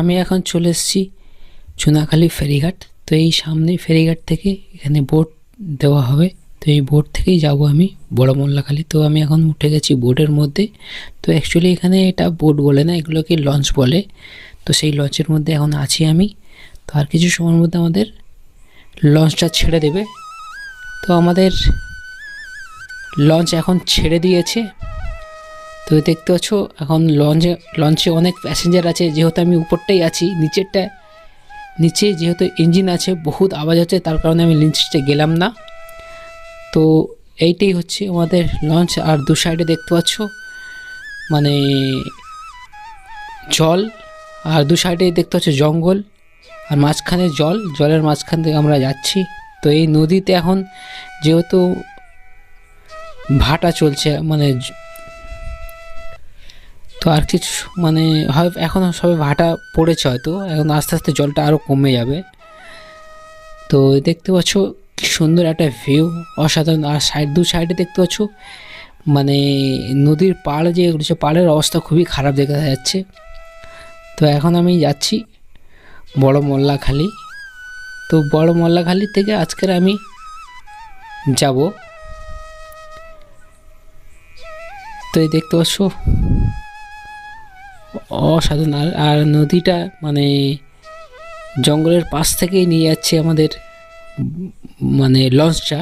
আমি এখন চলে এসেছি চুনাখালী ফেরিঘাট। তো এই সামনে ফেরিঘাট থেকে এখানে বোট দেওয়া হবে। তো এই বোট থেকেই যাব আমি বড় মোল্লাখালী তো আমি এখন উঠে গেছি বোটের মধ্যে। তো অ্যাকচুয়ালি এখানে এটা বোট বলে না, এগুলোকে লঞ্চ বলে। তো সেই লঞ্চের মধ্যে এখন আছি আমি। তো আর কিছু সময়ের মধ্যে আমাদের লঞ্চটা ছেড়ে দেবে। তো আমাদের লঞ্চ এখন ছেড়ে দিয়েছে। তো দেখতে পাচ্ছ, এখন লঞ্চে লঞ্চে অনেক প্যাসেঞ্জার আছে। যেহেতু আমি উপরটাই আছি, নিচেরটা, নিচে যেহেতু ইঞ্জিন আছে, বহুত আওয়াজ হচ্ছে, তার কারণে আমি নিচে গেলাম না। তো এইটাই হচ্ছে আমাদের লঞ্চ। আর দু সাইডে দেখতে পাচ্ছ মানে জল, আর দু সাইডে দেখতে পাচ্ছ জঙ্গল, আর মাঝখানে জল, জলের মাঝখান থেকে আমরা যাচ্ছি। তো এই নদীতে এখন যেহেতু ভাটা চলছে মানে তো আর কিছু মানে হয়, এখন সবে ভাটা পড়েছে হয়তো, এখন আস্তে আস্তে জলটা আরও কমে যাবে। তো দেখতে পাচ্ছ কি সুন্দর একটা ভিউ অসাধারণ। আর সাইড দু সাইডে দেখতে পাচ্ছ মানে নদীর পাড় যে রয়েছে পাড়ের অবস্থা খুবই খারাপ দেখা যাচ্ছে। তো এখন আমি যাচ্ছি বড় মোল্লাখালি। তো বড় মোল্লাখালি থেকে আজকের আমি যাব। তো এই দেখতে পাচ্ছ অসাধারণ আর আর নদীটা মানে জঙ্গলের পাশ থেকেই নিয়ে যাচ্ছে আমাদের মানে লঞ্চটা।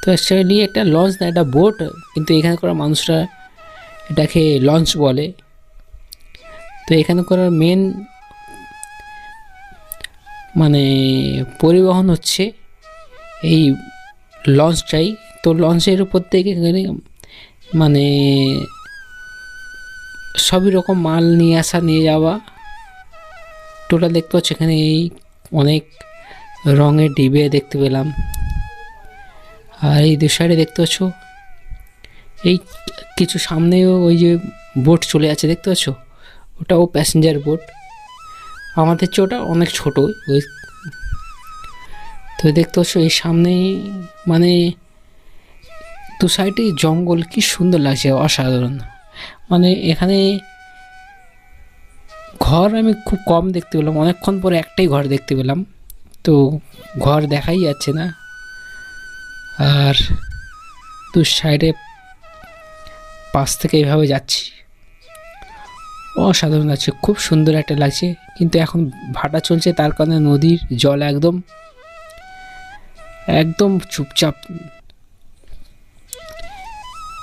তো অ্যাকচুয়ালি একটা লঞ্চ না, একটা বোট, কিন্তু এখানে করা মানুষরা এটাকে লঞ্চ বলে। তো এখানে করার মেন মানে পরিবহন হচ্ছে এই লঞ্চটাই। তো লঞ্চের উপর থেকে মানে সবই রকম মাল নিয়ে আসা, নিয়ে যাওয়া। টোটাল দেখতে পাচ্ছ এখানে এই অনেক রঙের ডিবে দেখতে পেলাম। আর এই দু সাইডে দেখতে পাচ্ছ, এই কিছু সামনেও ওই যে বোট চলে আছে, দেখতে পাচ্ছ? ওটাও প্যাসেঞ্জার বোট আমাদের চেয়ে ওটা অনেক ছোট, ওই তো দেখতে পাচ্ছ এই সামনেই মানে দু সাইডে জঙ্গল, কি সুন্দর লাগছে, অসাধারণ। মানে এখানে ঘর আমি খুব কম দেখতে পেলাম। অনেকক্ষণ পরে একটাই ঘর দেখতে পেলাম। তো ঘর দেখাই যাচ্ছে না। আর দু সাইডে পাশ থেকে এইভাবে যাচ্ছি। অসাধারণ লাগছে, খুব সুন্দর একটা লাগছে। কিন্তু এখন ভাটা চলছে, তার কারণে নদীর জল একদম একদম চুপচাপ।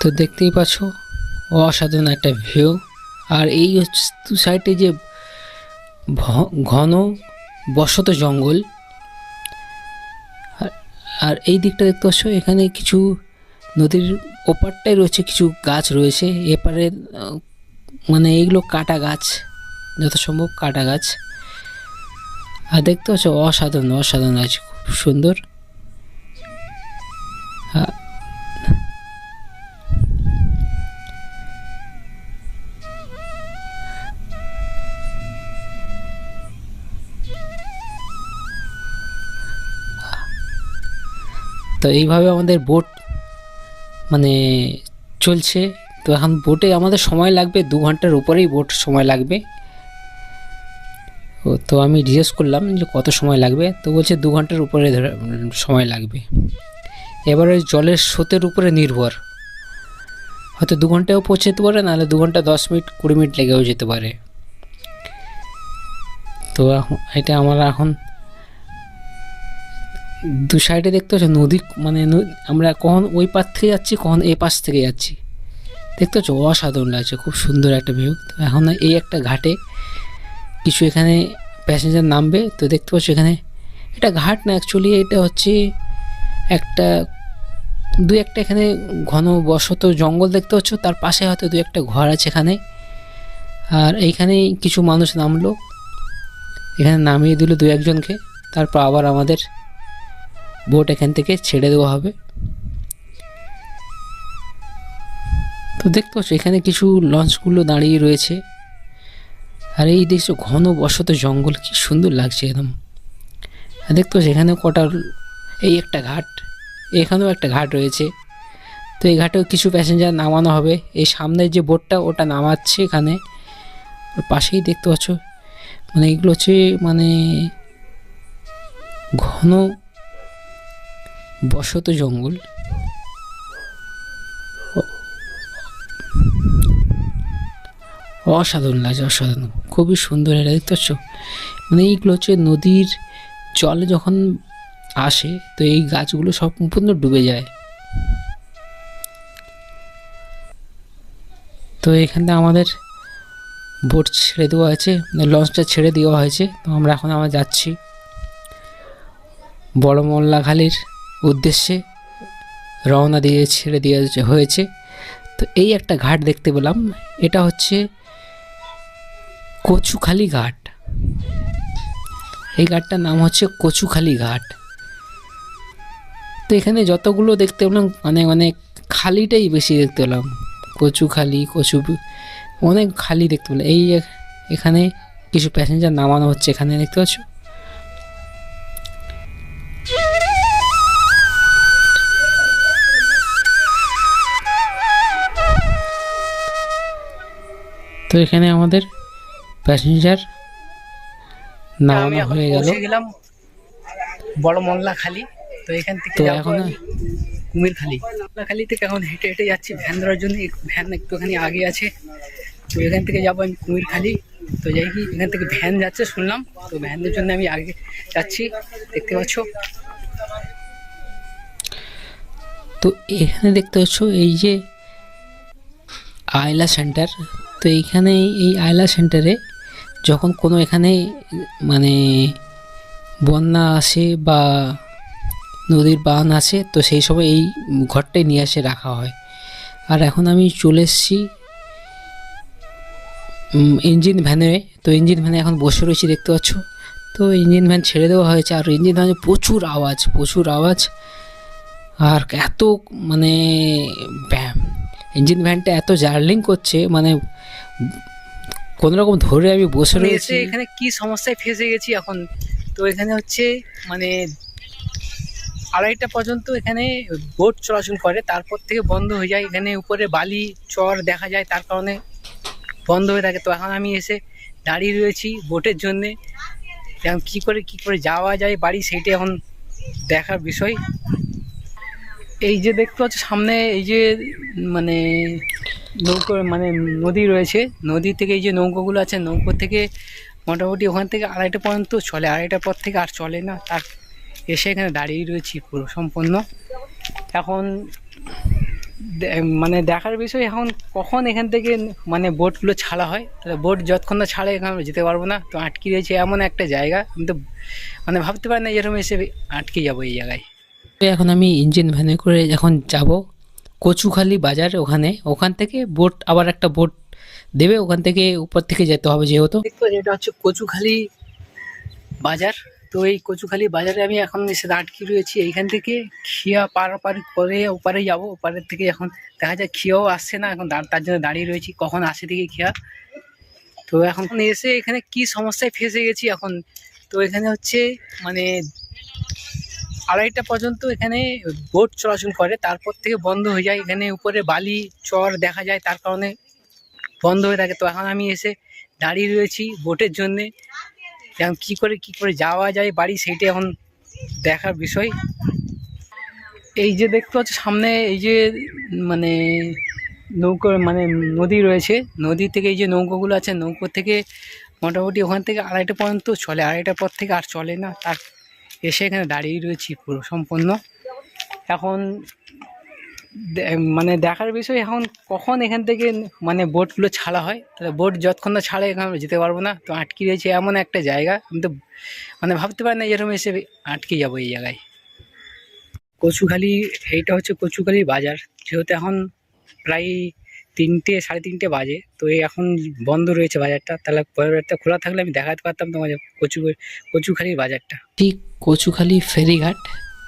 তো দেখতেই পাচ্ছ অসাধারণ একটা ভিউ আর এই দু সাইডে যে ঘন বসত জঙ্গল। আর- আর এই দিকটা দেখতে পাচ্ছ, এখানে কিছু নদীর ওপারটায় রয়েছে কিছু গাছ রয়েছে। এপারে মানে এইগুলো কাটা গাছ যত সম্ভব কাটা গাছ। আর দেখতে পাচ্ছ, অসাধারণ অসাধারণ আছে খুব সুন্দর। তো এইভাবে আমাদের বোট মানে চলছে। তো এখন বোটে আমাদের সময় লাগবে, দু ঘণ্টার উপরেই বোট সময় লাগবে। ও, তো আমি জিজ্ঞেস করলাম যে কত সময় লাগবে? তো বলছে দু ঘণ্টার উপরে সময় লাগবে। এবারে জলের স্রোতের উপরে নির্ভর। হয়তো দু ঘন্টাও যেতে পারে, নাহলে দু ঘণ্টা দশ মিনিট, কুড়ি মিনিট লেগেও যেতে পারে। তো এটা আমরা এখন দু সাইডে দেখতে পাচ্ছ, নদী মানে আমরা কখন ওই পাশ থেকে যাচ্ছি, কখন এই পাশ থেকে যাচ্ছি। দেখতে পাচ্ছ, অসাধারণ লাগছে, খুব সুন্দর একটা ভিউ তো এখন এই একটা ঘাটে কিছু এখানে প্যাসেঞ্জার নামবে, তো দেখতে পাচ্ছ এখানে এটা ঘাট না অ্যাকচুয়ালি এটা হচ্ছে একটা, দু একটা এখানে ঘন বসত জঙ্গল দেখতে পাচ্ছ, তার পাশে হয়তো দু একটা ঘর আছে এখানে। আর এইখানেই কিছু মানুষ নামলো, এখানে নামিয়ে দিল দু একজনকে, তারপর আবার আমাদের বোট এখান থেকে ছেড়ে দেওয়া হবে। তো দেখতে পাচ্ছ, এখানে কিছু লঞ্চগুলো দাঁড়িয়ে রয়েছে। আর এই দেখছ, ঘন বসত জঙ্গল, কি সুন্দর লাগছে একদম। আর দেখতে পাচ্ছ এখানে কটা এই একটা ঘাট, এখানেও একটা ঘাট রয়েছে। তো এই ঘাটেও কিছু প্যাসেঞ্জার নামানো হবে। এই সামনের যে বোটটা, ওটা নামাচ্ছে এখানে। পাশেই দেখতে পাচ্ছ মানে এগুলো হচ্ছে মানে ঘন বসত জঙ্গল। অসাধারণ লাগছে, অসাধারণ। খুবই সুন্দর এটা দেখতে পাচ্ছ? মানে এইগুলো হচ্ছে নদীর জল যখন আসে, তো এই গাছগুলো সম্পূর্ণ ডুবে যায়। তো এখানে আমাদের বোট ছেড়ে দেওয়া হয়েছে মানে লঞ্চটা ছেড়ে দেওয়া হয়েছে। তো আমরা এখন আমরা যাচ্ছি বড় মোল্লাখালীর উদ্দেশ্যে রওনা দিয়ে ছেড়ে দেওয়া হয়েছে। তো এই একটা ঘাট দেখতে পেলাম। এটা হচ্ছে কচুখালি ঘাট। এই ঘাটটার নাম হচ্ছে কচুখালি ঘাট। তো এখানে যতগুলো দেখতে পেলাম, অনেক অনেক খালিটাই বেশি দেখতে পেলাম। কচুখালি, কচু, অনেক খালি দেখতে পেলাম। এই এখ- এখানে কিছু প্যাসেঞ্জার নামানো হচ্ছে এখানে, দেখতে পাচ্ছ? তো এখানে আমাদের প্যাসেঞ্জার নামানো হয়ে গেল। গেলাম বড় মোল্লা খালি তো এখান থেকে তো এখন আমি কুমির খালি মোল্লা খালি থেকে এখন হেঁটে হেঁটে যাচ্ছি ভ্যান ধরার জন্য। ভ্যান একটুখানি আগে আছে। তো এখান থেকে যাব আমি কুমির খালি তো যাই কি এখান থেকে ভ্যান যাচ্ছে শুনলাম। তো ভ্যানের জন্য আমি আগে যাচ্ছি। দেখতে পাচ্ছ। তো এখানে দেখতে পাচ্ছ এই যে আয়লা সেন্টার। তো এইখানে এই আয়লা সেন্টারে যখন কোনো এখানে মানে বন্যা আসে বা নদীর বান আসে, তো সেই সময় এই ঘরটাই নিয়ে এসে রাখা হয়। আর এখন আমি চলে এসেছি ইঞ্জিন ভ্যানে তো ইঞ্জিন ভ্যানে এখন বসে রয়েছি, দেখতে পাচ্ছ? তো ইঞ্জিন ভ্যান ছেড়ে দেওয়া হয়েছে, আর ইঞ্জিন ভ্যানে প্রচুর আওয়াজ প্রচুর আওয়াজ। আর এত মানে ইঞ্জিন ভ্যানটা এত জার্লিং করছে মানে কোনো রকম ধরে আমি বসে আমি রয়েছি। এখানে কি সমস্যায় ফেসে গেছি এখন? তো এখানে হচ্ছে মানে আড়াইটা পর্যন্ত এখানে বোট চলাচল করে তারপর থেকে বন্ধ হয়ে যায়। এখানে উপরে বালি চর দেখা যায় তার কারণে বন্ধ হয়ে থাকে। তো এখন আমি এসে দাঁড়িয়ে রয়েছি বোটের জন্যে। এখন কী করে কী করে যাওয়া যায় বাড়ি সেইটা এখন দেখার বিষয়। এই যে দেখতে পাচ্ছ, সামনে এই যে মানে নৌকো মানে নদী রয়েছে। নদী থেকে এই যে নৌকোগুলো আছে, নৌকো থেকে মোটামুটি ওখান থেকে আড়াইটা পর্যন্ত চলে। আড়াইটার পর থেকে আর চলে না। তার এসে এখানে দাঁড়িয়ে রয়েছি পুরো সম্পূর্ণ। এখন মানে দেখার বিষয় এখন কখন এখান থেকে মানে বোটগুলো ছাড়া হয়? তাহলে বোট যতক্ষণ না ছাড়ে, এখানে আমরা যেতে পারব না। তো আটকে রয়েছে এমন একটা জায়গা। আমি তো মানে ভাবতে পারি না এরকম এসে আটকে যাব এই জায়গায়। তো এখন আমি ইঞ্জিন ভ্যানে করে এখন যাব কচুখালি বাজার ওখানে। ওখান থেকে বোট আবার একটা বোট দেবে, ওখান থেকে উপর থেকে যেতে হবে যেহেতু। এটা হচ্ছে কচুখালি বাজার। তো এই কচুখালি বাজারে আমি এখন এসে আটকে রয়েছি। এইখান থেকে খিয়া পারাপার করে ওপারে যাব। ওপারের থেকে এখন দেখা যায় খিয়াও আসছে না। এখন তার জন্য দাঁড়িয়ে রয়েছি। কখন আসে থেকে খিয়া। তো এখন এসে এখানে কি সমস্যায় ফেসে গেছি এখন? তো এখানে হচ্ছে মানে আড়াইটা পর্যন্ত এখানে বোট চলাচল করে, তারপর থেকে বন্ধ হয়ে যায়। এখানে উপরে বালি, চর দেখা যায়, তার কারণে বন্ধ হয়ে থাকে। তো এখন আমি এসে দাঁড়িয়ে রয়েছি বোটের জন্যে। এখন কী করে কী করে যাওয়া যায় বাড়ি, সেইটা এখন দেখার বিষয়। এই যে দেখতে পাচ্ছ, সামনে এই যে মানে নৌকো মানে নদী রয়েছে। নদী থেকে এই যে নৌকোগুলো আছে, নৌকো থেকে মোটামুটি ওখান থেকে আড়াইটা পর্যন্ত চলে। আড়াইটার পর থেকে আর চলে না। তার এসে এখানে দাঁড়িয়ে রয়েছি পুরো সম্পূর্ণ। এখন মানে দেখার বিষয় এখন কখন এখান থেকে মানে বোটগুলো ছাড়া হয়? তাহলে বোট যতক্ষণ না ছাড়ে এখানে যেতে পারব না। তো আটকে রয়েছে এমন একটা জায়গা। আমি তো মানে ভাবতে পারি না এরকম এসে আটকে যাব এই জায়গায়। কচুখালি, এইটা হচ্ছে কচুখালি বাজার। যেহেতু এখন প্রায় তিনটে, সাড়ে তিনটে বাজে। তো এই এখন বন্ধ রয়েছে বাজারটা। তাহলে বারটা খোলা থাকলে আমি দেখাতে পারতাম তোমাদের কচু, কচুখালির বাজারটা। ঠিক কচুখালি ফেরিঘাট।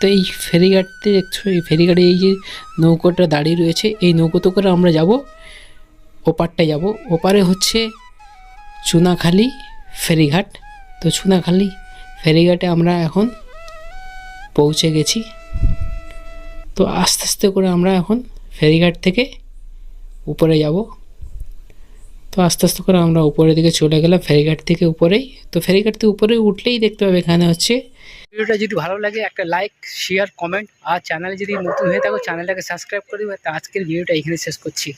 তো এই ফেরিঘাটতে দেখছ, এই ফেরিঘাটে এই যে নৌকোটা দাঁড়িয়ে রয়েছে, এই নৌকোতে করে আমরা যাব। ওপারটায় যাব। ওপারে হচ্ছে চুনাখালি ফেরিঘাট। তো চুনাখালি ফেরিঘাটে আমরা এখন পৌঁছে গেছি। তো আস্তে আস্তে করে আমরা এখন ফেরিঘাট থেকে উপরে যাব। তো আস্তে আস্তে করে আমরা উপরের দিকে চলে গেলাম, ফেরিঘাট থেকে উপরেই। তো ফেরিঘাট থেকে উপরে উঠলেই দেখতে পাবে এখানে হচ্ছে ভিডিওটা যদি ভালো লাগে, একটা লাইক শেয়ার কমেন্ট আর চ্যানেলে যদি নতুন হয়ে থাকো চ্যানেলটাকে সাবস্ক্রাইব করে দেবে আজকের ভিডিওটা এখানে শেষ করছি।